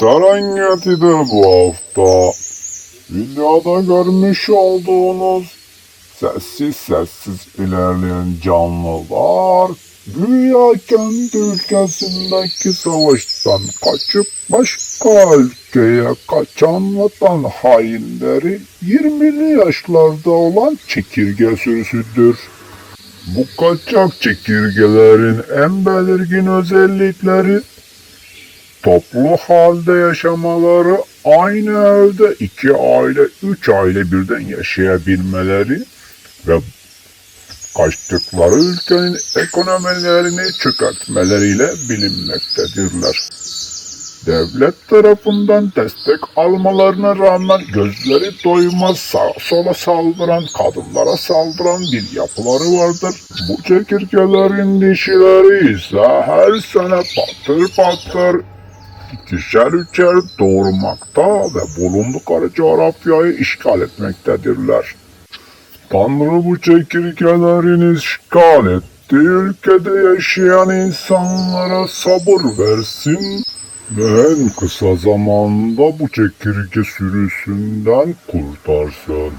Serengeti'de bu hafta videoda görmüş olduğunuz sessiz sessiz ilerleyen canlılar dünya kendi ülkesindeki savaştan kaçıp başka ülkeye kaçan vatan hainleri 20'li yaşlarda olan çekirge sürüsüdür. Bu kaçak çekirgelerin en belirgin özellikleri toplu halde yaşamaları, aynı evde iki aile, üç aile birden yaşayabilmeleri ve kaçtıkları ülkenin ekonomilerini çökertmeleriyle bilinmektedirler. Devlet tarafından destek almalarına rağmen gözleri doymaz sağa sola saldıran, kadınlara saldıran bir yapıları vardır. Bu çekirgelerin dişileri ise her sene patır patır ikişer üçer doğurmakta ve bulundukları coğrafyayı işgal etmektedirler. Tanrı bu çekirgelerin işgal ettiği ülkede yaşayan insanlara sabır versin ve en kısa zamanda bu çekirge sürüsünden kurtarsın.